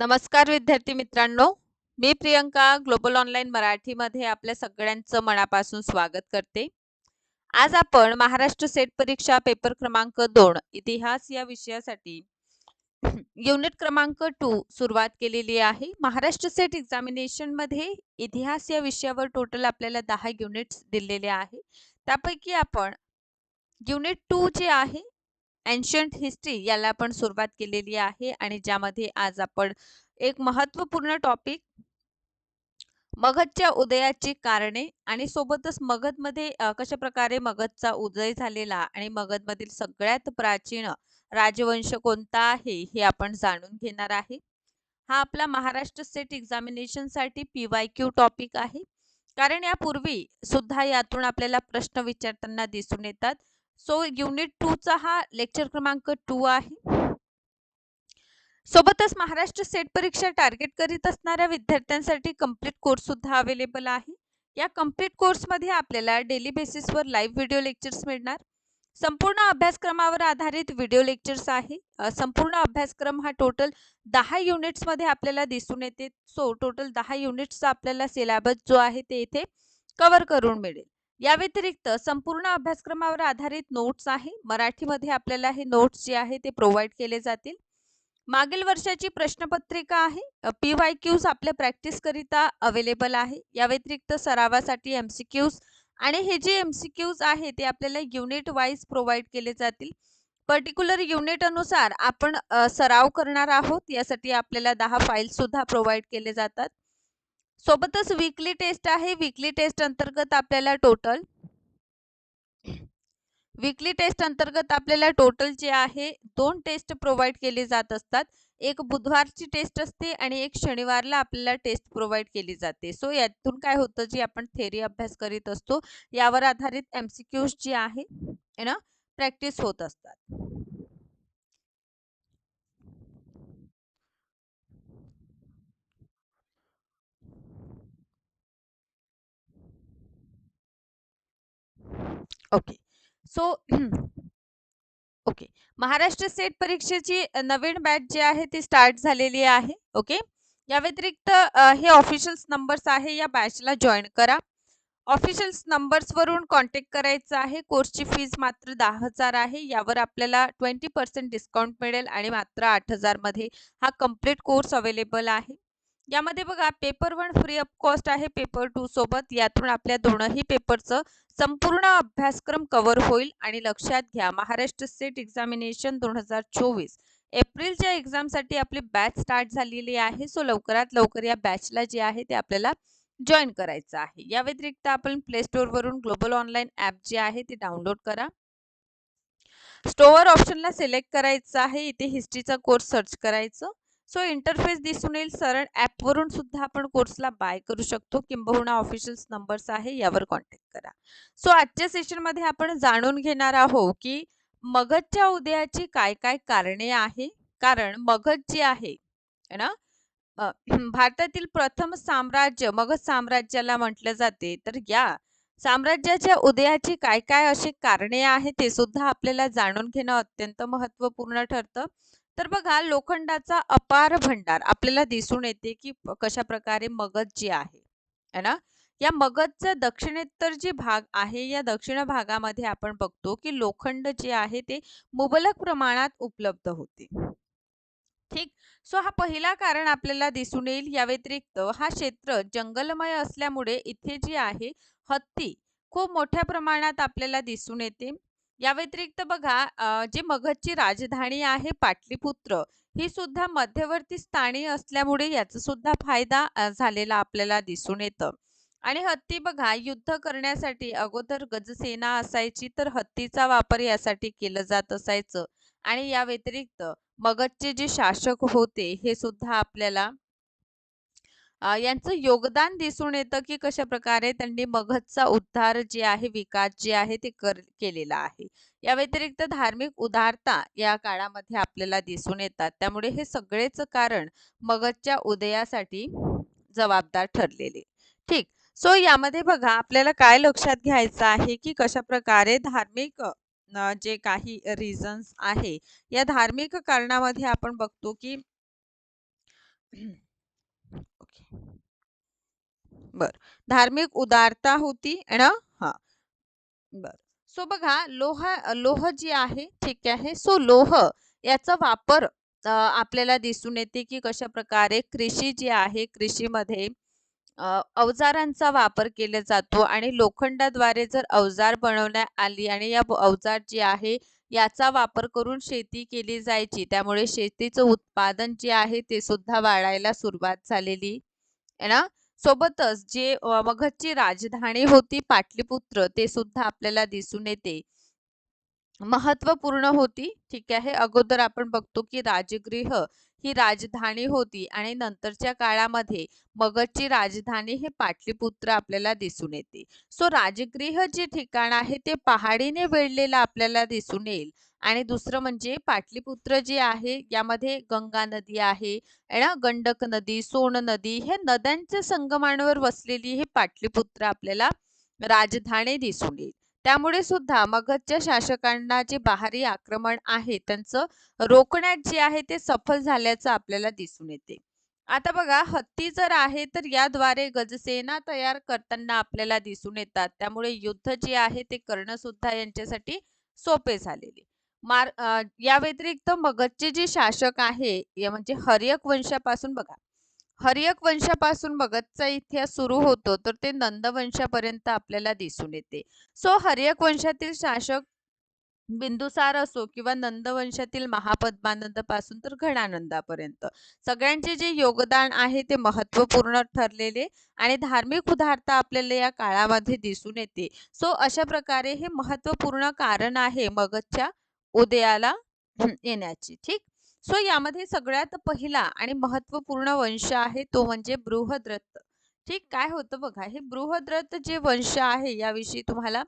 नमस्कार विद्यार्थी मित्रांनो. मी प्रियंका ग्लोबल ऑनलाईन मराठीमध्ये आपल्या सगळ्यांचं मनापासून स्वागत करते. आज आपण महाराष्ट्र सेट परीक्षा पेपर क्रमांक दोन इतिहास या विषयासाठी युनिट क्रमांक टू सुरुवात केलेली आहे. महाराष्ट्र सेट एक्झामिनेशनमध्ये इतिहास या विषयावर टोटल आपल्याला दहा युनिट्स दिलेले आहे. त्यापैकी आपण युनिट टू जे आहे एन्शंट हिस्ट्री याला आपण सुरुवात केलेली आहे आणि ज्यामध्ये आज आपण एक महत्त्वपूर्ण टॉपिक मगधच्या उदयाची कारणे आणि सोबतच मगधमध्ये कशा प्रकारे मगधचा उदय झालेला आणि मगधमधील सगळ्यात प्राचीन राजवंश कोणता आहे हे आपण जाणून घेणार आहे. हा आपला महाराष्ट्र स्टेट एक्झामिनेशनसाठी पी वाय क्यू टॉपिक आहे. कारण यापूर्वी सुद्धा यातून आपल्याला प्रश्न विचारताना दिसून येतात. सो युनिट टू चा हा लेक्चर क्रमांक टू आहे. सोबतच महाराष्ट्र सेट परीक्षा टार्गेट करीत असणाऱ्या विद्यार्थ्यांसाठी कंप्लीट कोर्स सुद्धा अवेलेबल आहे. या कंप्लीट कोर्समध्ये आपल्याला डेली बेसिसवर लाईव्ह व्हिडिओ लेक्चर्स मिळणार. संपूर्ण अभ्यासक्रमावर आधारित व्हिडिओ लेक्चर्स आहे. संपूर्ण अभ्यासक्रम हा टोटल दहा युनिट्समध्ये आपल्याला दिसून येते. सो टोटल दहा युनिट्सचा आपल्याला सिलेबस जो आहे ते इथे कव्हर करून मिळेल. या व्यतिरिक्त संपूर्ण अभ्यासक्रमावर आधारित नोट्स आहे. मराठीमध्ये आपल्याला हे नोट्स जे आहे ते प्रोव्हाइड केले जातील. मागील वर्षाची प्रश्नपत्रिका आहे. पी वाय क्यूज आपल्या प्रॅक्टिसकरिता अवेलेबल आहे. या व्यतिरिक्त सरावासाठी एम सी क्यूज आणि हे जे एम सी क्यूज आहे ते आपल्याला युनिट वाईज प्रोव्हाइड केले जातील. पर्टिक्युलर युनिट अनुसार आपण सराव करणार आहोत. यासाठी आपल्याला दहा फाईल सुद्धा प्रोव्हाइड केले जातात. सोबतच वीकली टेस्ट आहे. वीकली टेस्ट अंतर्गत आपल्याला टोटल वीकली टेस्ट अंतर्गत आपल्याला टोटल जे आहे दोन टेस्ट प्रोव्हाइड केली जात असतात. एक बुधवारची टेस्ट असते आणि एक शनिवारला आपल्याला टेस्ट प्रोव्हाइड केली जाते. सो यातून काय होतं जी आपण थेरी अभ्यास करीत असतो यावर आधारित एम जे जी आहे ना प्रॅक्टिस होत असतात. Okay so okay Maharashtra SET परीक्षेची नवीन बॅच जी आहे ती स्टार्ट झालेली आहे. ओके या व्यतिरिक्त हे ऑफिशियल्स नंबर्स आहे या बॅचला जॉईन करा. ऑफिशियल्स नंबर्सवरून कॉन्टॅक्ट करायचं आहे. कोर्सची फीज मात्र दहा हजार आहे. यावर आपल्याला ट्वेंटी पर्सेंट डिस्काउंट मिळेल आणि मात्र आठ हजारमध्ये हा कंप्लीट कोर्स अवेलेबल आहे. यामध्ये बघा paper one free of cost आहे पेपर टू सोबत. यातून आपल्या दोनही पेपरचं संपूर्ण अभ्यासक्रम कव्हर होईल आणि लक्षात घ्या महाराष्ट्र स्टेट एक्झामिनेशन दोन हजार चोवीस. एप्रिलच्या एक्झामसाठी आपली बॅच स्टार्ट झालेली आहे सो लवकरात लवकर या बॅचला जे आहे ते आपल्याला जॉईन करायचं आहे. या व्यतिरिक्त आपण प्ले स्टोअरवरून ग्लोबल ऑनलाईन ॲप जे आहे ते डाउनलोड करा. स्टोअर ऑप्शनला सिलेक्ट करायचं आहे इथे हिस्ट्रीचा कोर्स सर्च करायचं. सो इंटरफेस दिसून येईल. सरळ ॲपवरून सुद्धा आपण कोर्सला बाय करू शकतो. किंबहुना ऑफिशियल्स नंबर्स आहे यावर कॉन्टॅक्ट करा. सो आजच्या सेशनमध्ये आपण जाणून घेणार आहोत की मगधच्या उदयाची काय काय कारणे आहे? कारण मगध जे आहे ना? भारतातील प्रथम साम्राज्य मगध साम्राज्याला म्हटलं जाते. तर या साम्राज्याच्या उदयाची काय काय अशी कारणे आहेत ते सुद्धा आपल्याला जाणून घेणं अत्यंत महत्त्वपूर्ण ठरतं. तर बघा लोखंडाचा अपार भंडार आपल्याला दिसून येते की कशा प्रकारे मगध जे आहे ना? या मगधचा दक्षिणेत्तर जे भाग आहे या दक्षिण भागामध्ये आपण बघतो की लोखंड जे आहे ते मुबलक प्रमाणात उपलब्ध होते. ठीक? सो हा पहिला कारण आपल्याला दिसून येईल. या व्यतिरिक्त हा क्षेत्र जंगलमय असल्यामुळे इथे जे आहे हत्ती खूप मोठ्या प्रमाणात आपल्याला दिसून येते. या व्यतिरिक्त बघा जे मगधची राजधानी आहे पाटलीपुत्र ही सुद्धा मध्यवर्ती स्थानी असल्यामुळे याचा सुद्धा फायदा झालेला आपल्याला दिसून येतं. आणि हत्ती बघा युद्ध करण्यासाठी अगोदर गजसेना असायची तर हत्तीचा वापर यासाठी केलं जात असायचं. आणि या व्यतिरिक्त मगधचे जे शासक होते हे सुद्धा आपल्याला यांचं योगदान दिसून येतं की कशा प्रकारे त्यांनी मगधचा उद्धार जे आहे विकास जे आहे ते कर केलेला आहे. या व्यतिरिक्त धार्मिक उदारता या काळामध्ये आपल्याला दिसून येतात. त्यामुळे हे सगळेच कारण मगधच्या उदयासाठी जबाबदार ठरलेले. ठीक. सो यामध्ये बघा आपल्याला काय लक्षात घ्यायचं आहे की कशा प्रकारे धार्मिक जे काही रिझन्स आहे या धार्मिक कारणामध्ये आपण बघतो की बर. धार्मिक उदारता होती ना हा. बर. सो बघा लोह लोह जी आहे ठीक आहे सो लोह याचा वापर आपल्याला दिसून येते की कशा प्रकारे कृषी जी आहे कृषीमध्ये अवजारांचा वापर केला जातो आणि लोखंडाद्वारे जर अवजार बनवण्यात आली आणि या अवजार जे आहे याचा वापर करून शेती केली जायची. त्यामुळे शेतीचं उत्पादन जे आहे ते सुद्धा वाढायला सुरुवात झालेली. आहे ना सोबतच जे मगधची राजधानी होती पाटलीपुत्र ते सुद्धा आपल्याला दिसून येते. महत्त्वपूर्ण होती ठीक आहे. अगोदर आपण बघतो की राजगृह ही राजधानी होती आणि नंतरच्या काळामध्ये मगधची राजधानी हे पाटलीपुत्र आपल्याला दिसून येते. सो राजगृह जे ठिकाण आहे ते पहाडीने वेढलेलं आपल्याला दिसून येईल. आणि दुसरं म्हणजे पाटलीपुत्र जे आहे यामध्ये गंगा नदी आहे ना? गंडक नदी सोन नदी हे नद्यांच्या संगमांवर वसलेली हे पाटलीपुत्र आपल्याला राजधानी दिसून येईल. त्यामुळे सुद्धा मगधच्या शासकांना जे बाहेरी आक्रमण आहे त्यांचं रोखण्यात जे आहे ते सफल झाल्याचं आपल्याला दिसून येते. आता बघा हत्ती जर आहे तर याद्वारे गजसेना तयार करताना आपल्याला दिसून येतात. त्यामुळे युद्ध जे आहे ते करणं सुद्धा यांच्यासाठी सोपे झालेले. मार अ, या व्यतिरिक्त मगधचे जे शासक आहे या म्हणजे हर्यक वंशापासून बघा. हर्यक वंशापासून मगधचा इतिहास सुरू होतो तर ते नंद वंशापर्यंत आपल्याला दिसून येते. सो हर्यक वंशातील शासक बिंदुसार असो किंवा नंद वंशातील महापद्मानंदपासून तर घडानंदापर्यंत सगळ्यांचे जे योगदान आहे ते महत्त्वपूर्ण ठरलेले आणि धार्मिक उदारता आपल्याला या काळामध्ये दिसून येते. सो अशा प्रकारे हे महत्त्वपूर्ण कारण आहे मगधच्या उदयाला येण्याची ठीक? सो यामध्ये सगळ्यात पहिला आणि महत्त्वपूर्ण वंश आहे तो म्हणजे बृहद्रथ. ठीक? काय होतं बघा हे बृहद्रथ जे वंश आहे याविषयी तुम्हाला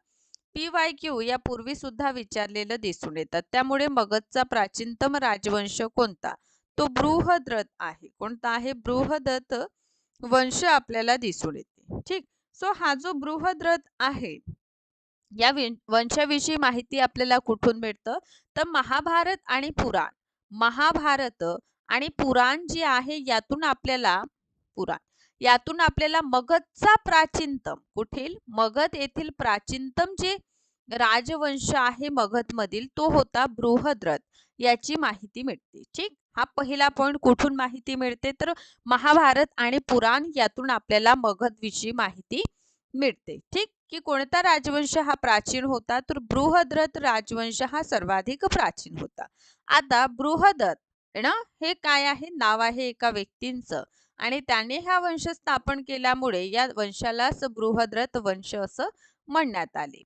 पी वाय क्यू यापूर्वी सुद्धा विचारलेलं दिसून येतात त्यामुळे मगधचा प्राचीनतम राजवंश कोणता? तो बृहद्रथ आहे. कोणता आहे? बृहदत्त वंश आपल्याला दिसून येते. ठीक? सो हा जो बृहद्रथ आहे या वंशाविषयी माहिती आपल्याला कुठून मिळतं? तर महाभारत आणि पुराण. महाभारत आणि पुराण जे आहे यातून आपल्याला पुराण. यातून आपल्याला मगधचा प्राचीनतम. कुठील? मगध येथील प्राचीनतम जे राजवंश आहे मगधमधील तो होता बृहद्रथ. याची माहिती मिळते. ठीक? हा पहिला पॉइंट कुठून माहिती मिळते? तर महाभारत आणि पुराण यातून आपल्याला मगध विषयी माहिती मिळते. ठीक? की कोणता राजवंश हा प्राचीन होता तर बृहद्रथ राजवंश हा सर्वाधिक प्राचीन होता. आता बृहदत ना? हे काय आहे? नाव आहे एका व्यक्तींचं. आणि त्याने हा वंश स्थापन केल्यामुळे या वंशालाच बृहद्रथ वंश असं म्हणण्यात आले.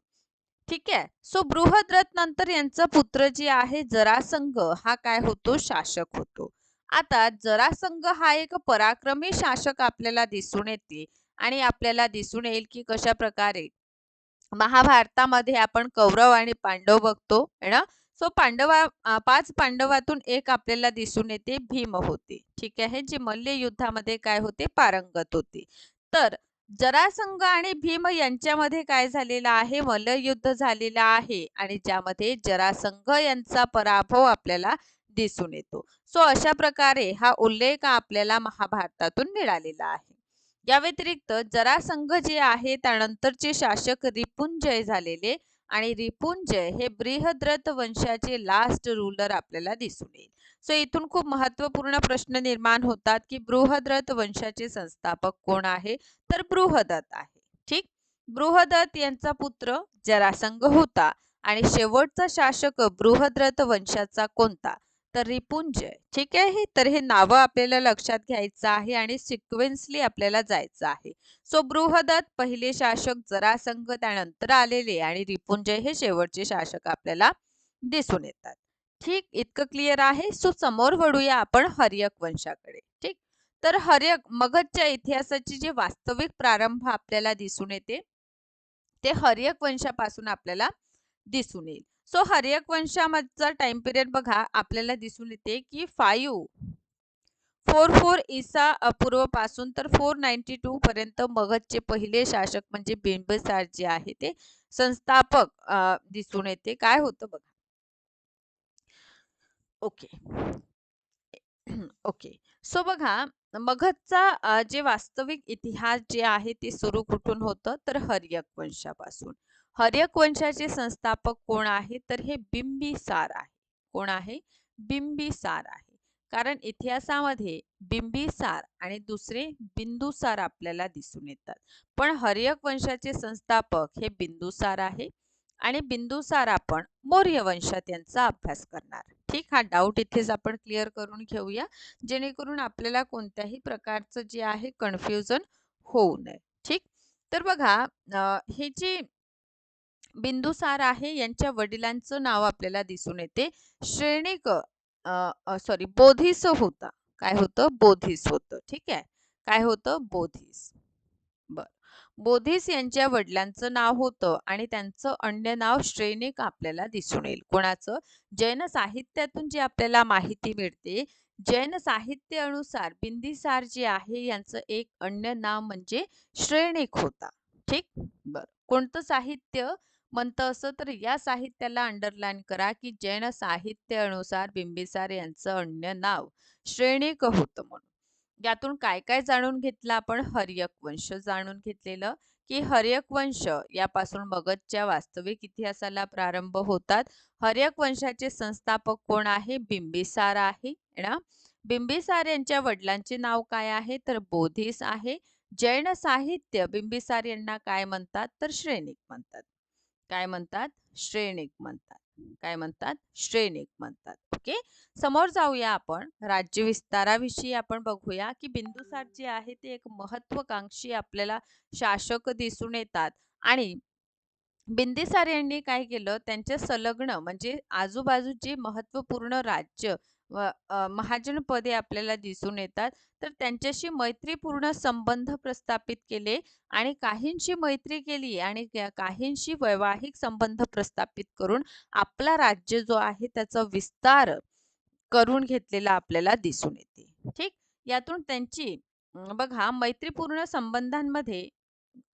ठीक आहे? सो बृहद्रथ नंतर यांचा पुत्र जे आहे जरासंघ हा काय होतो? शासक होतो. आता जरासंघ हा एक पराक्रमी शासक आपल्याला दिसून येते. आणि आपल्याला दिसून येईल की कशा प्रकारे महाभारतामध्ये आपण कौरव आणि पांडव बघतो है ना? सो पांडवा पाच पांडवातून एक आपल्याला दिसून येते भीम होते. ठीक आहे? जे मल्ल युद्धामध्ये काय होते? पारंगत होते. तर जरासंघ आणि भीम यांच्यामध्ये काय झालेलं आहे? मल्लयुद्ध झालेलं आहे आणि ज्यामध्ये जरासंघ यांचा पराभव आपल्याला दिसून येतो. सो अशा प्रकारे हा उल्लेख आपल्याला महाभारतातून मिळालेला आहे. या व्यतिरिक्त जरासंघ जे आहे त्यानंतरचे शासक रिपुंजय झालेले आणि रिपुंजय हे बृहद्रथ वंशाचे लास्ट रुलर आपल्याला दिसून येईल. सो इथून खूप महत्त्वपूर्ण प्रश्न निर्माण होतात की बृहद्रथ वंशाचे संस्थापक कोण आहे? तर बृहदत्त आहे. ठीक? बृहदत्त यांचा पुत्र जरासंघ होता आणि शेवटचा शासक बृहद्रथ वंशाचा कोणता? तर रिपुंजय ठीक आहे? तर हे नावं आपल्याला लक्षात घ्यायचं आहे आणि सिक्वेन्सली आपल्याला जायचं आहे. सो बृहदत्त पहिले शासक जरासंघ त्यानंतर आलेले आणि रिपुंजय हे शेवटचे शासक आपल्याला दिसून येतात. ठीक? इतकं क्लिअर आहे? सो समोर वळूया आपण हर्यक वंशाकडे. ठीक? तर हर्यक मगधच्या इतिहासाची जे वास्तविक प्रारंभ आपल्याला दिसून येते ते हर्यक वंशापासून आपल्याला दिसून येईल. सो हर्यक वंशामधचा टाइम पिरियड बघा आपल्याला दिसून येते की फाईव्ह फोर फोर इसा पूर्वपासून तर फोर नाईन्टी टू पर्यंत मगधचे पहिले शासक म्हणजे बिंबसार जे आहे ते संस्थापक दिसून येते. काय होतं बघा? ओके ओके सो बघा मगधचा जे वास्तविक इतिहास जे आहे ते सुरू कुठून होतं? तर हर्यक वंशापासून. हर्यक वंशाचे संस्थापक कोण आहे तर हे बिंबिसार आहे. कोण आहे? बिंबिसार आहे. कारण इतिहासामध्ये बिंबिसार आणि दुसरे बिंदुसार आपल्याला दिसून येतात. पण हर्यक वंशाचे संस्थापक हे बिंदुसार आहे आणि बिंदुसार आपण मौर्य वंशात यांचा अभ्यास करणार. ठीक? हा डाऊट इथेच आपण क्लिअर करून घेऊया. जेणेकरून आपल्याला कोणत्याही प्रकारचं जे आहे कन्फ्युजन होऊ नये. ठीक? तर बघा हे जे बिंदुसार आहे. यांच्या वडिलांचं नाव आपल्याला दिसून येते. श्रेणिक सॉरी बोधिस होता. काय होतं? बोधिस होतं. ठीक आहे? काय होतं? बोधिस. बर. बोधिस यांच्या वडिलांचं नाव होतं आणि त्यांचं अन्य नाव श्रेणिक आपल्याला दिसून येईल. कोणाचं? जैन साहित्यातून जी आपल्याला माहिती मिळते. जैन साहित्य अनुसार बिंदिसार जे आहे यांचं एक अन्य नाव म्हणजे श्रेणिक होता. ठीक? बर. कोणतं साहित्य? म्हणतं असं तर या साहित्याला अंडरलाईन करा की जैन साहित्य अनुसार बिंबिसार यांचं अन्य नाव श्रेणीक होतं म्हणून. यातून काय काय जाणून घेतलं आपण? हर्यक वंश जाणून घेतलेलं की हर्यक वंश यापासून मगधच्या वास्तविक इतिहासाला प्रारंभ होतात. हर्यक वंशाचे संस्थापक कोण आहे? बिंबिसार आहे ना? बिंबिसार यांच्या वडिलांचे नाव काय आहे? तर बोधिस आहे. जैन साहित्य बिंबिसार यांना काय म्हणतात? तर श्रेणिक म्हणतात. काय म्हणतात? श्रेणिक म्हणतात. काय म्हणतात? श्रेणिक म्हणतात. ओके? समोर जाऊया आपण. राज्य विस्ताराविषयी आपण बघूया की बिंदुसार जे आहे ते एक महत्वाकांक्षी आपल्याला शासक दिसून येतात. आणि बिंदिसार यांनी काय केलं? त्यांच्या संलग्न म्हणजे आजूबाजूचे महत्त्वपूर्ण राज्य व महाजन पदे आपल्याला दिसून येतात. तर त्यांच्याशी मैत्रीपूर्ण संबंध प्रस्थापित केले आणि काहींशी मैत्री केली आणि काहींशी वैवाहिक संबंध प्रस्थापित करून आपला राज्य जो आहे त्याचा विस्तार करून घेतलेला आपल्याला दिसून येते. ठीक? यातून त्यांची बघा मैत्रीपूर्ण संबंधांमध्ये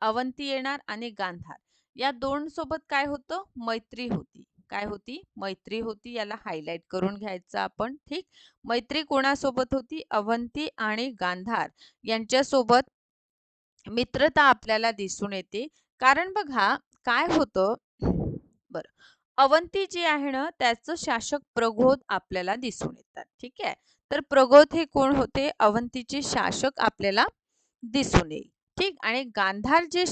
अवंती येणार आणि गांधार. या दोन सोबत काय होतं? मैत्री होती. काय होती? मैत्री होती याला हायलाइट करून घ्यायचं आपण ठीक? मैत्री कोणासोबत होती? अवंती आणि गांधार यांच्यासोबत मित्रता आपल्याला दिसून येते. कारण बघा काय होतं? बर अवंती जी आहे ना त्याचं शासक प्रगोध आपल्याला दिसून येतात ठीक आहे? तर प्रगोध हे कोण होते? अवंतीचे शासक आपल्याला दिसून येईल ठीक? आणि गांधार जे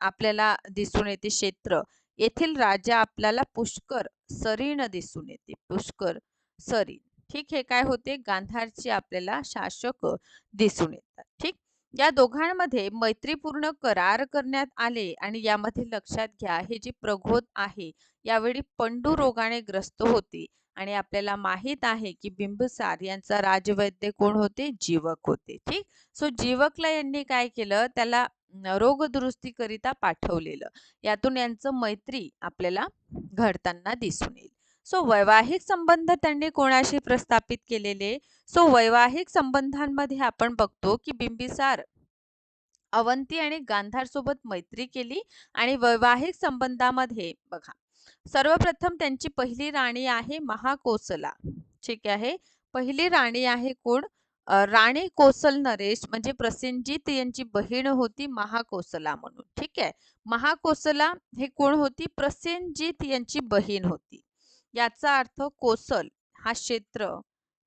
आपल्याला दिसून येते क्षेत्र येथील राजा आपल्याला पुष्कर सरीन दिसून येते. पुष्कर सरीन ठीक हे काय होते? गांधारचे आपल्याला शासक दिसून येतात. ठीक? या दोघांमध्ये मैत्रीपूर्ण करार करण्यात आले आणि यामध्ये लक्षात घ्या हे जे प्रघोत आहे यावेळी पंडू रोगाने ग्रस्त होते आणि आपल्याला माहीत आहे की बिंबसार यांचा राजवैद्य कोण होते? जीवक होते. ठीक? सो जीवकला यांनी काय केलं? त्याला रोग दुरुस्ती करिता पाठवलेलं. यातून यांचं मैत्री आपल्याला घडताना दिसून येईल. सो वैवाहिक संबंध त्यांनी कोणाशी प्रस्थापित केलेले? सो वैवाहिक संबंधांमध्ये आपण बघतो की बिंबिसार अवंती आणि गांधार सोबत मैत्री केली आणि वैवाहिक संबंधामध्ये बघा. सर्वप्रथम त्यांची पहिली राणी आहे महाकोसला. ठीक आहे? पहिली राणी आहे कोण? राणी कोसल नरेश म्हणजे प्रसेनजीत यांची बहीण होती महाकोसला म्हणून. ठीक आहे? महाकोसला हे कोण होती? प्रसेनजीत यांची बहीण होती. याचा अर्थ कोसल हा क्षेत्र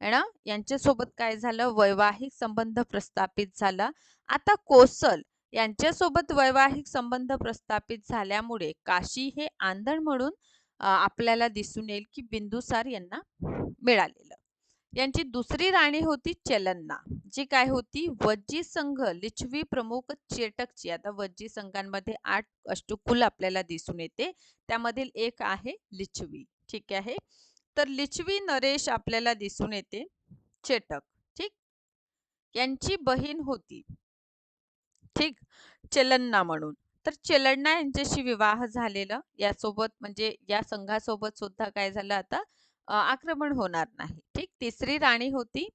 आहे ना? यांच्यासोबत काय झालं? वैवाहिक संबंध प्रस्थापित झाला. आता कोसल यांच्यासोबत वैवाहिक संबंध प्रस्थापित झाल्यामुळे काशी हे आंधण म्हणून आपल्याला दिसून येईल की बिंदुसार यांना मिळालेलं. यांची दुसरी राणी होती चलन्ना जी काय होती? वज्जी संघ लिच्छवी प्रमुख चेटकची. आता वज्जी संघांमध्ये आठ अष्टकुल आपल्याला दिसून येते. त्यामधील एक आहे लिच्छवी. ठीक आहे? तर लिच्छवी नरेश आपल्याला दिसून येते. चेटक. ठीक? यांची बहीण होती. ठीक? चलन्ना म्हणून. तर चलन्ना यांच्याशी विवाह झालेला. यासोबत म्हणजे या संघासोबत सुद्धा काय झालं आता? आक्रमण होणार नाही. तिसरी राणी होती.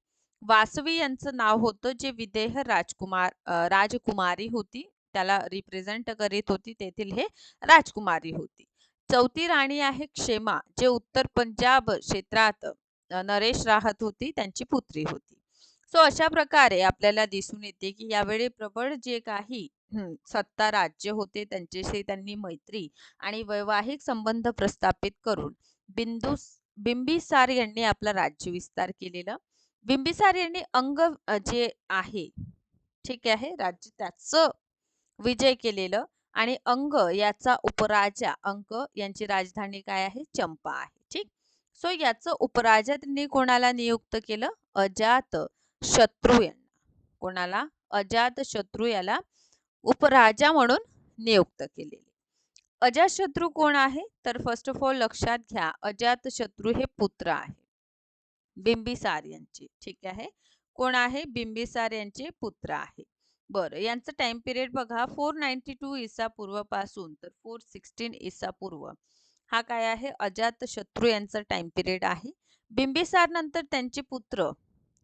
वासवी यांचं नाव होतं जे विदेह राजकुमार राजकुमारी होती. त्याला रिप्रेझेंट करीत होती तेथील हे राजकुमारी होती. चौथी राणी आहे क्षेमा जे उत्तर पंजाब क्षेत्रात नरेश राहत होती त्यांची पुत्री होती. सो अशा प्रकारे आपल्याला दिसून येते की यावेळी प्रबळ जे काही सत्ता राज्य होते त्यांच्याशी त्यांनी मैत्री आणि वैवाहिक संबंध प्रस्थापित करून बिंदू बिंबिसार यांनी आपला राज्य विस्तार केलेला. बिंबिसार यांनी अंग जे आहे ठीक आहे राज्य त्याचं विजय केलेलं आणि अंग याचा उपराजा अंक यांची राजधानी काय आहे? चंपा आहे ठीक? सो याचं उपराजा त्यांनी कोणाला नियुक्त केलं? अजात शत्रू यांना. कोणाला? अजात शत्रू याला उपराजा म्हणून नियुक्त अजातशत्रू कोण आहे? तर फर्स्ट ऑफ ऑल लक्षात घ्या अजातशत्रू हे पुत्र आहे. बिंबिसार यांचे ठीक आहे? कोण आहे? बिंबिसार यांचे पुत्र आहे. बरं यांचं टाइम पिरियड बघा फोर नाईन्टी टू इसा पूर्वपासून तर फोर सिक्स्टीन इसा पूर्व. हा काय आहे? अजात शत्रू यांचा टाइम पिरियड आहे. बिंबिसार नंतर त्यांचे पुत्र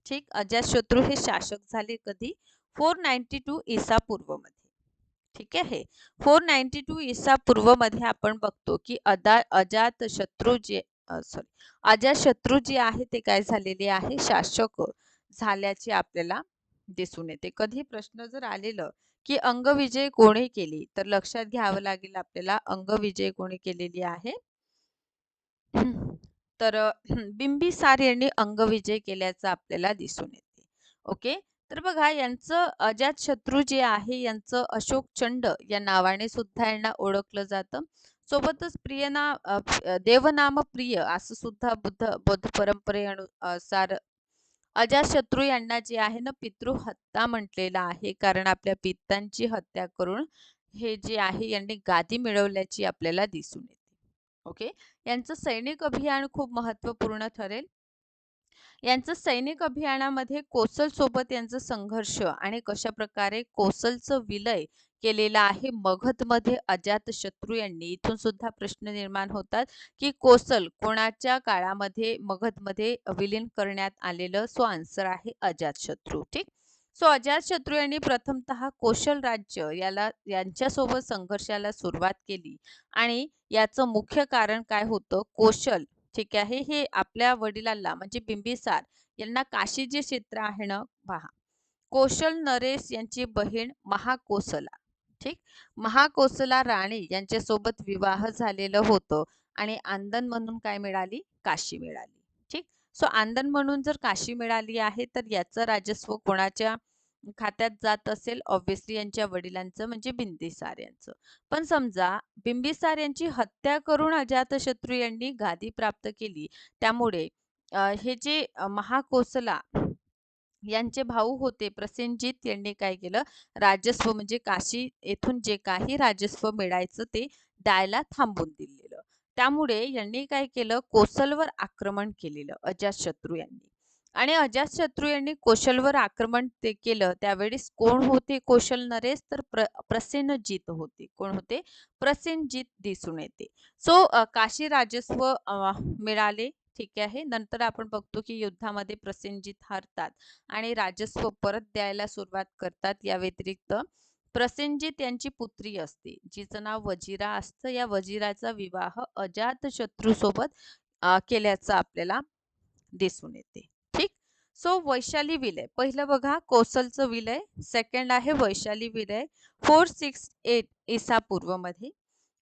ठीक? अजातशत्रू हे शासक झाले कधी? फोर नाईन्टी टू इसा पूर्वमध्ये. ठीक आहे? फोर नाईन्टी टू इसा पूर्वमध्ये आपण बघतो की अदा अजात शत्रू जे सॉरी अजातशत्रू जे आहे ते काय झालेले आहे? शासक झाल्याचे आपल्याला दिसून येते. कधी प्रश्न जर आलेलं की अंगविजय कोणी केली? तर लक्षात घ्यावं लागेल आपल्याला अंगविजय कोणी केलेली आहे. तर बिंबिसार यांनी अंगविजय केल्याचं आपल्याला दिसून येते. ओके? तर बघा यांचं अजात शत्रू जे आहे यांचं अशोक चंड या नावाने सुद्धा यांना ओळखलं जातं. सोबतच प्रियना देवनाम प्रिय असं सुद्धा बुद्ध बौद्ध परंपरेनुसार अजातशत्रू यांना जे आहे ना पितृहत्या म्हटलेला आहे. कारण आपल्या पित्तांची हत्या करून हे जे आहे यांनी गादी मिळवल्याची आपल्याला दिसून येते. ओके? यांचं सैनिक अभियान खूप महत्त्वपूर्ण ठरेल. यांचं सैनिक अभियानामध्ये कोसल सोबत यांचं संघर्ष आणि कशा प्रकारे कोसलचं विलय केलेला आहे मगधमध्ये अजातशत्रू यांनी. इथून सुद्धा प्रश्न निर्माण होतात की कोसल कोणाच्या काळामध्ये मगधमध्ये विलीन करण्यात आलेलं? सो आन्सर आहे अजातशत्रू ठीक? सो अजातशत्रू यांनी प्रथमतः कोशल राज्य याला यांच्यासोबत संघर्षाला सुरुवात केली आणि याचं मुख्य कारण काय होतं? कोशल ठीक आहे. हे आपल्या वडिलांना म्हणजे बिंबिसार यांना काशी जे क्षेत्र आहे ना पहा. कोशल नरेश यांची बहीण महाकोसला. ठीक? महाकोसला राणी यांच्यासोबत विवाह झालेलं होतं आणि आंदन म्हणून काय मिळाली? काशी मिळाली. ठीक? सो आंदन म्हणून जर काशी मिळाली आहे तर याचं राजस्व कोणाच्या खात्यात जात असेल ऑब्विसली यांच्या वडिलांचं म्हणजे बिंबिसार यांचं. पण समजा बिंबिसार यांची हत्या करून अजातशत्रू यांनी गादी प्राप्त केली. त्यामुळे हे जे महाकोसला यांचे भाऊ होते प्रसेनजीत यांनी काय केलं? राजस्व म्हणजे काशी येथून जे काही राजस्व मिळायचं ते द्यायला थांबून दिलेलं. त्यामुळे यांनी काय केलं? कोसलवर आक्रमण केलेलं अजातशत्रू यांनी. आणि अजातशत्रू यांनी कोशलवर आक्रमण ते केलं. त्यावेळेस कोण होते कोशल नरेश? तर प्र प्रसेनजीत होते. कोण होते? प्रसेनजीत दिसून येते. सो काशी राजस्व मिळाले. ठीक आहे. नंतर आपण बघतो की युद्धामध्ये प्रसेनजीत हरतात आणि राजस्व परत द्यायला सुरुवात करतात या व्यतिरिक्त. प्रसेनजीत यांची पुत्री असते जिचं नाव वजिरा असतं. या वजिराचा विवाह अजात शत्रू सोबत केल्याचं आपल्याला दिसून येते. सो वैशाली विलय. पहिलं बघा कोसलचं विलय. सेकंड आहे वैशाली विलय. फोर सिक्स एट इसा पूर्वमध्ये.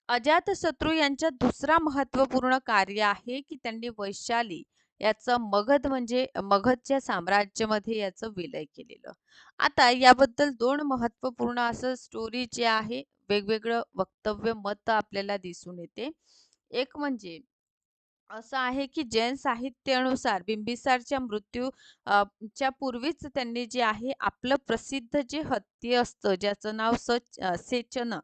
अजातशत्रू यांच्या दुसरा महत्त्वपूर्ण कार्य आहे की त्यांनी वैशाली याचं मगध म्हणजे मगधच्या साम्राज्यामध्ये याचं विलय केलेलं. आता याबद्दल दोन महत्त्वपूर्ण असं स्टोरी जे आहे वेगवेगळं वक्तव्य मत आपल्याला दिसून येते. एक म्हणजे असं आहे की जैन साहित्यानुसार बिंबिसारच्या मृत्यू च्या पूर्वीच त्यांनी जे आहे आपलं प्रसिद्ध जे हत्ती असतं ज्याचं नाव सच सेचन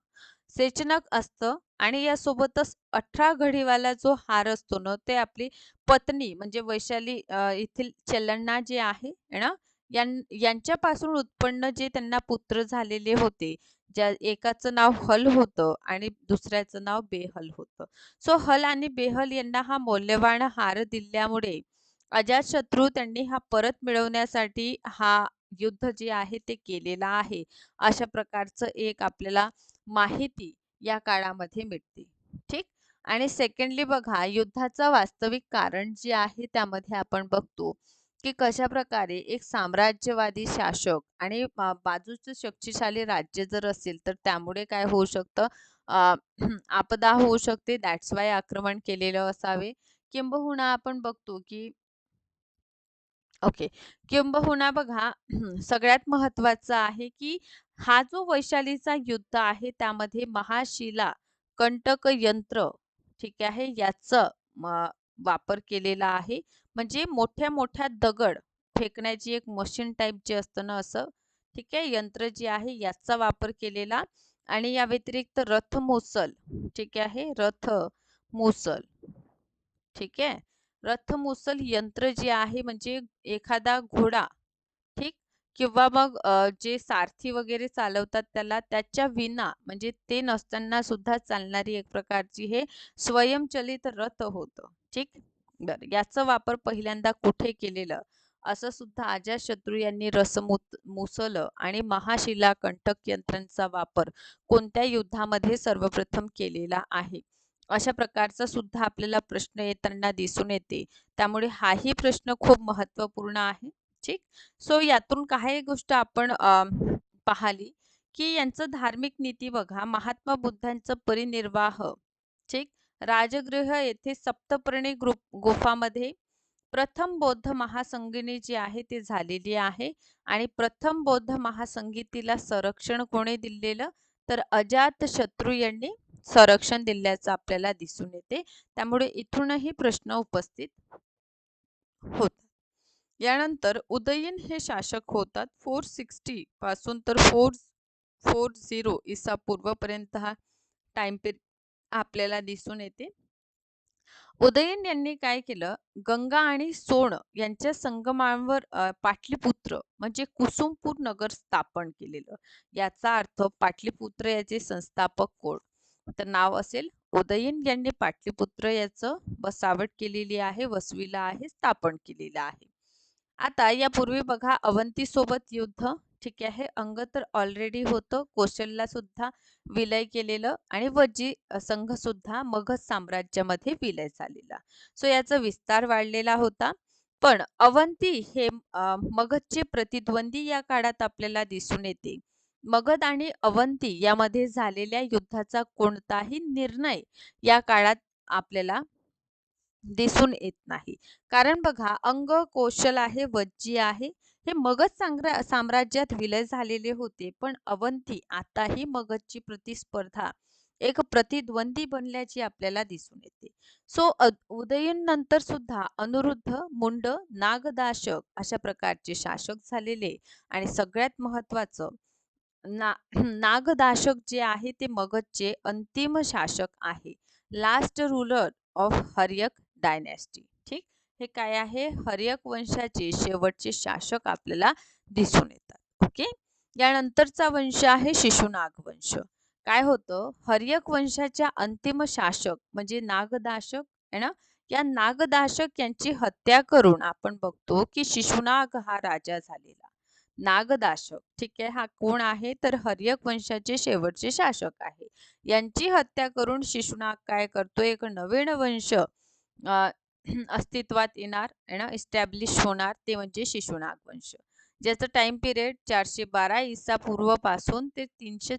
सेचनक असतं आणि यासोबतच अठरा घडीवाला जो हार असतो ना ते आपली पत्नी म्हणजे वैशाली येथील चलन्ना जे आहे ना यांच्यापासून उत्पन्न जे त्यांना पुत्र झालेले होते ज्या एकाचं नाव हल होतं आणि दुसऱ्याचं नाव बेहल होतं. सो हल आणि बेहल यांना हा मौल्यवान हार दिल्यामुळे अजातशत्रू त्यांनी हा परत मिळवण्यासाठी हा युद्ध जे आहे ते केलेला आहे अशा प्रकारचं एक आपल्याला माहिती या काळामध्ये मिळते. ठीक? आणि सेकंडली बघा युद्धाचं वास्तविक कारण जे आहे त्यामध्ये आपण बघतो की कशाप्रकारे एक साम्राज्यवादी शासक आणि बाजूचं शक्तिशाली राज्य जर असेल तर त्यामुळे काय होऊ शकतं? आपदा होऊ शकते. दॅट्स वाय आक्रमण केलेलं असावे. किंबहुना आपण बघतो की ओके किंबहुना बघा सगळ्यात महत्वाचं आहे की हा जो वैशालीचा युद्ध आहे त्यामध्ये महाशिला कंटक यंत्र ठीक आहे? याचं वापर केलेला आहे. म्हणजे मोठ्या मोठ्या दगड फेकण्याची एक मशीन टाईप जे असतं ना असं ठीक आहे यंत्र जे आहे याचा वापर केलेला आणि या व्यतिरिक्त रथ मोसल ठीक आहे रथ मोसल ठीक आहे. रथ मोसल यंत्र जे आहे म्हणजे एखादा घोडा ठीक किंवा मग जे सारथी वगैरे चालवतात त्याला त्याच्या विना म्हणजे ते नसताना सुद्धा चालणारी एक प्रकारची हे स्वयंचलित रथ होतं. म्हणजे ठीक बरं याचा वापर पहिल्यांदा कुठे केलेलं? असं सुद्धा अजातशत्रू यांनी रसमुत मुसल आणि महाशिला कंटक यंत्रांचा वापर कोणत्या युद्धामध्ये सर्वप्रथम केलेला आहे? अशा प्रकारचा सुद्धा आपल्याला प्रश्न येताना दिसून येते. त्यामुळे हाही प्रश्न खूप महत्त्वपूर्ण आहे. ठीक? सो यातून काही गोष्ट आपण पाहिली की यांचं धार्मिक नीती बघा महात्मा बुद्धांचं परिनिर्वाह. ठीक? राजगृह येथे सप्तपर्णी ग्रुप गुफामध्ये प्रथम बौद्ध महासंगिनी जी आहे ती झालेली आहे. आणि प्रथम बौद्ध महासंगीतीला संरक्षण कोणी दिलेलं? तर अजात शत्रू यांनी संरक्षण दिल्याचं आपल्याला दिसून येते. त्यामुळे इथूनही प्रश्न उपस्थित होतात. यानंतर उदयीन हे शासक होतात. फोर सिक्स्टी पासून तर फोर फोर झिरो इसा पूर्वपर्यंत हा टाइम पिरियड आपल्याला दिसून येते. उदयन यांनी काय केलं? गंगा आणि सोण यांच्या संगमांवर पाटलीपुत्र म्हणजे कुसुमपूर नगर स्थापन केलेलं. याचा अर्थ पाटलीपुत्र याचे संस्थापक कोण? तर नाव असेल उदयन यांनी पाटलीपुत्र याचं बसावट केलेली आहे वसविला आहे स्थापन केलेलं आहे. आता यापूर्वी बघा अवंती सोबत युद्ध. ठीक आहे. अंग तर ऑलरेडी होतं. कोशलला सुद्धा विलय केलेलं आणि वजी संघ सुद्धा मगध साम्राज्यामध्ये विलय झालेला. सो याचा विस्तार वाढलेला होता. पण अवंती हे मगधचे प्रतिद्वंदी या काळात आपल्याला दिसून येते. मगध आणि अवंती यामध्ये झालेल्या युद्धाचा कोणताही निर्णय या काळात आपल्याला दिसून येत नाही. कारण बघा अंग कोशल आहे वज्जी आहे. हे मगध सांग्रा साम्राज्यात विलय झालेले होते पण अवंती आताही मगधची प्रतिस्पर्धा एक प्रतिद्वंदी बनल्याची आपल्याला दिसून येते. सो उदयन नंतर सुद्धा अनुरुद्ध मुंड नागदाशक अशा प्रकारचे शासक झालेले आणि सगळ्यात महत्वाचं ना नागदाशक जे आहे ते मगधचे अंतिम शासक आहे. Last ruler of Haryanka dynasty ठीक? हे काय आहे? हर्यक वंशाचे शेवटचे शासक आपल्याला दिसून येतात. ओके? यानंतरचा वंश आहे शिशुनाग वंश. काय होतं? हर्यक वंशाच्या अंतिम शासक म्हणजे नागदाशक आहे ना? या नागदाशक यांची हत्या करून आपण बघतो की शिशुनाग हा राजा झालेला. नागदाशक ठीक आहे? हा कोण आहे? तर हर्यक वंशाचे शेवटचे शासक आहे. यांची हत्या करून शिशुनाग काय करतो एक नवीन वंश अस्तित्वात येणार आहे ना? इस्टॅब्लिश होणार ते म्हणजे शिशुनाग वंश ज्याचं टाइम पिरियड चारशे बारा इसा पूर्वपासून ते तीनशे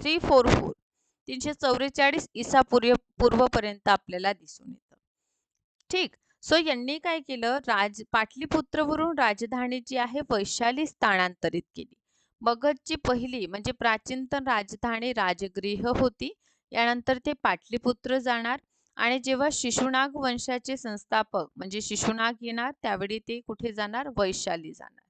थ्री फोर फोर तीनशे चौवेचाळीस इसा पूर्व पूर्वपर्यंत आपल्याला दिसून येतं. ठीक? सो यांनी काय केलं? राज पाटलीपुत्रवरून राजधानी जी आहे वैशाली स्थानांतरित केली. मगधची पहिली म्हणजे प्राचीनतम राजधानी राजगृह होती. यानंतर ते पाटलीपुत्र जाणार. आणि जेव्हा शिशुनाग वंशाचे संस्थापक म्हणजे शिशुनाग येणार त्यावेळी ते कुठे जाणार? वैशाली जाणार.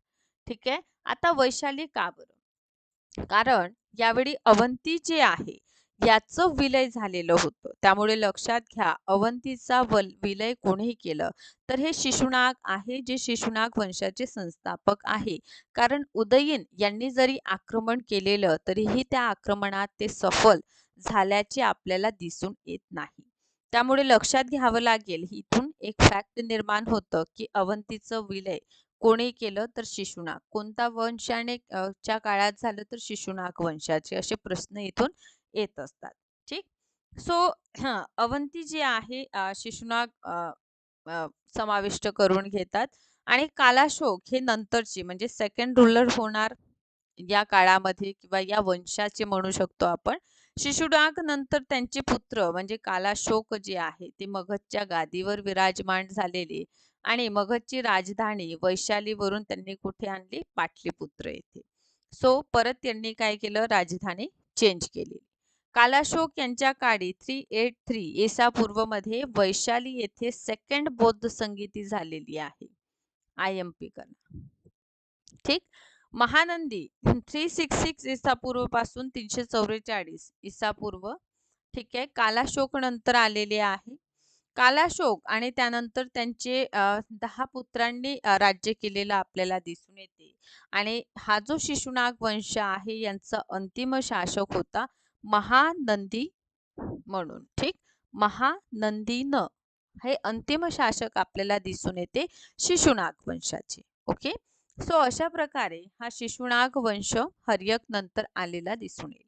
ठीक आहे? आता वैशाली का बरं? कारण यावेळी अवंती जे आहे याचं विलय झालेलं होतं. त्यामुळे लक्षात घ्या अवंतीचा वल विलय कोणी केलं तर हे शिशुनाग आहे जे शिशुनाग वंशाचे संस्थापक आहे. कारण उदयीन यांनी जरी आक्रमण केलेलं तरीही त्या आक्रमणात ते सफल झाल्याचे आपल्याला दिसून येत नाही. त्यामुळे लक्षात घ्यावं लागेल इथून एक फॅक्ट निर्माण होतं की अवंतीचं विलय कोणी केलं तर शिशुनाग. कोणता वंशाने च्या काळात झालं तर शिशुनाग वंशाचे असे प्रश्न इथून येत असतात. ठीक? सो अवंती जी आहे शिशुनाग समाविष्ट करून घेतात. आणि कालाशोक हे नंतरची म्हणजे सेकंड रुलर होणार या काळामध्ये किंवा या वंशाचे म्हणू शकतो आपण. शिशुडाग नंतर त्यांचे पुत्र म्हणजे कालाशोक जे आहे ते मगधच्या गादीवर विराजमान झालेले आणि मगधची राजधानी वैशालीवरून त्यांनी कुठे आणली? पाटलीपुत्र येथे. सो परत त्यांनी काय केलं? राजधानी चेंज केली. कालाशोक यांच्या काळी थ्री एट थ्री येसा पूर्वमध्ये वैशाली येथे सेकंड बौद्ध संगीती झालेली आहे. आय एम पी करणं. ठीक? महानंदी थ्री सिक्स सिक्स इसापूर्वपासून तीनशे चौवेचाळीस इसापूर्व ठीक आहे. कालाशोक नंतर आलेले आहे. कालाशोक आणि त्यानंतर त्यांचे दहा पुत्रांनी राज्य केलेलं आपल्याला दिसून येते. आणि हा जो शिशुनाग वंश आहे यांचा अंतिम शासक होता महानंदी म्हणून. ठीक? महानंदीन हे अंतिम शासक आपल्याला दिसून येते शिशुनाग वंशाचे. ओके? सो अशा प्रकारे हा शिशुनाग वंश हर्यक नंतर आलेला दिसून येईल.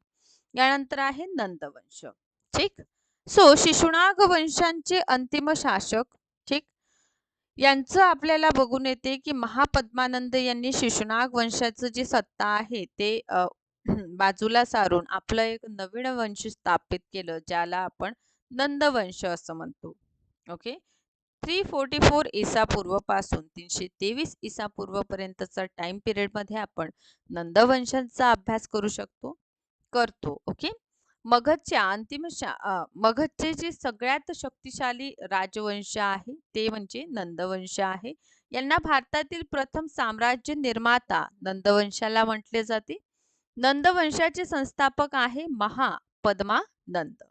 यानंतर आहे नंदवंश ठीक? सो शिशुनाग वंशांचे अंतिम शासक ठीक? यांचं आपल्याला बघून येते की महापद्मानंद यांनी शिशुनाग वंशाचं जी सत्ता आहे ते बाजूला सारून आपलं एक नवीन वंश स्थापित केलं ज्याला आपण नंदवंश असं म्हणतो. ओके? थ्री फोर्टी फोर पूर्व तीनशे तेवीस इसापूर्वपर्यंतचा पर्यंतचा टाइम पिरियडमध्ये आपण नंदवंशांचा अभ्यास करू शकतो करतो ओके मगधच्या अंतिम मगधचे जे सगळ्यात शक्तिशाली राजवंश आहे ते म्हणजे नंदवंश आहे. यांना भारतातील प्रथम साम्राज्य निर्माता नंदवंशाला म्हटले जाते. नंदवंशाचे संस्थापक आहे महापद्मानंद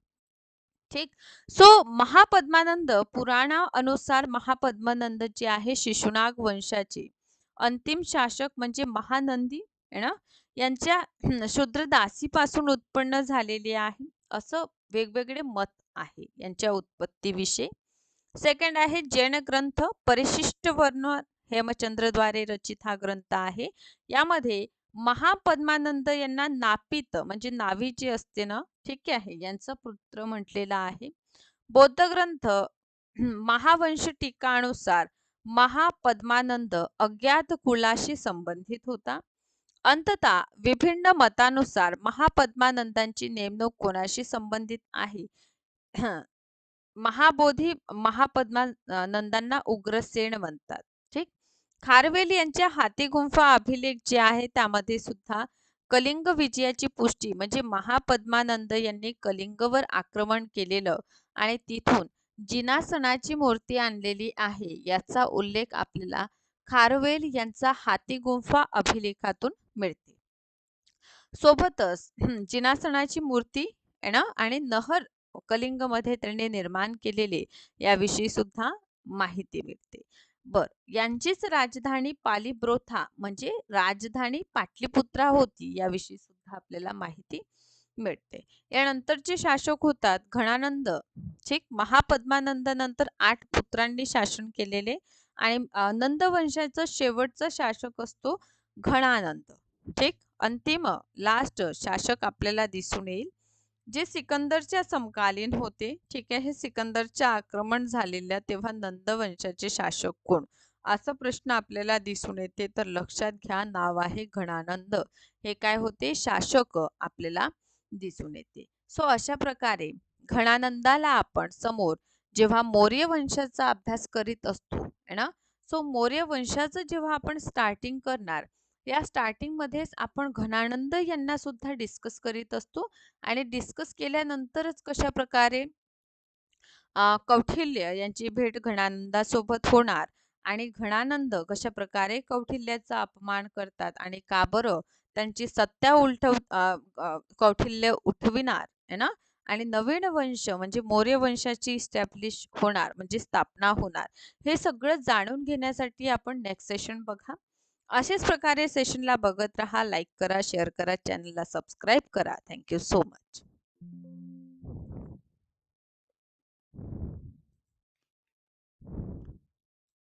ठीक. सो महापद्मानंद पुराणा अनुसार महापद्मानंद जे आहे शिशुनाग वंशाचे. अंतिम शासक म्हणजे महानंदी ना? यांच्या शूद्रदासीपासून उत्पन्न झालेले आहे. असं वेगवेगळे मत आहे यांच्या उत्पत्तीविषयी. सेकंड आहे जैन ग्रंथ परिशिष्ट वर्ण हेमचंद्रद्वारे रचित हा ग्रंथ आहे. यामध्ये महापद्मानंद यांना नापित म्हणजे नावी जे असते ना ठीक आहे यांचा पुत्र म्हटलेला आहे. बौद्ध ग्रंथ महावंश टीकानुसार महापद्मानंद अज्ञात कुलाशी संबंधित होता. अंततः विभिन्न मतानुसार महापद्मानंदांची नेमणूक कोणाशी संबंधित आहे? महाबोधी महापद्मानंदांना उग्रसेन म्हणतात. खारवेल यांच्या हाती गुंफा अभिलेख जे आहे त्यामध्ये सुद्धा कलिंग विजयाची पुष्टी म्हणजे महापद्मानंद यांनी कलिंगवर आक्रमण केलेलं आणि तिथून जिनासनाची मूर्ती आणलेली आहे याचा उल्लेख आपल्याला खारवेल यांचा हाती गुंफा अभिलेखातून मिळते. सोबतच जिनासनाची मूर्ती ना आणि नहर कलिंगमध्ये त्यांनी निर्माण केलेले याविषयी सुद्धा माहिती मिळते. बर यांचीच राजधानी पालीब्रोथा म्हणजे राजधानी पाटलीपुत्रा होती याविषयी सुद्धा आपल्याला माहिती मिळते. यानंतरचे शासक होतात घणानंद ठीक महापद्मानंद नंतर आठ पुत्रांनी शासन केलेले आणि नंदवंशाचा शेवटचा शासक असतो घणानंद. ठीक अंतिम लास्ट शासक आपल्याला दिसून येईल. जे सिकंदरच्या समकालीन होते ठीक आहे हे सिकंदरच्या आक्रमण झालेल्या तेव्हा नंदवंशाचे शासक कोण? असा प्रश्न आपल्याला दिसून येते. तर लक्षात घ्या नाव आहे घणानंद. हे काय होते? शासक आपल्याला दिसून येते. सो अशा प्रकारे घणानंदाला आपण समोर जेव्हा मौर्य वंशाचा अभ्यास करीत असतो ना? सो मौर्य वंशाचं जेव्हा आपण स्टार्टिंग करणार या स्टार्टिंग मध्येच आपण घनानंद यांना सुद्धा डिस्कस करीत असतो आणि डिस्कस केल्यानंतरच कशा प्रकारे कौटिल्य यांची भेट घनानंदासोबत होणार आणि घणानंद कशा प्रकारे कौटिल्याचा अपमान करतात आणि का बरं त्यांची सत्या उलटव कौटिल्य उठविणार आहे ना? आणि नवीन वंश म्हणजे मौर्य वंशाची इस्टॅब्लिश होणार म्हणजे स्थापना होणार हे सगळं जाणून घेण्यासाठी आपण नेक्स्ट सेशन बघा. अशाच प्रकारे सेशनला बघत राहा लाईक करा शेअर करा चॅनलला सबस्क्राईब करा. Thank you so much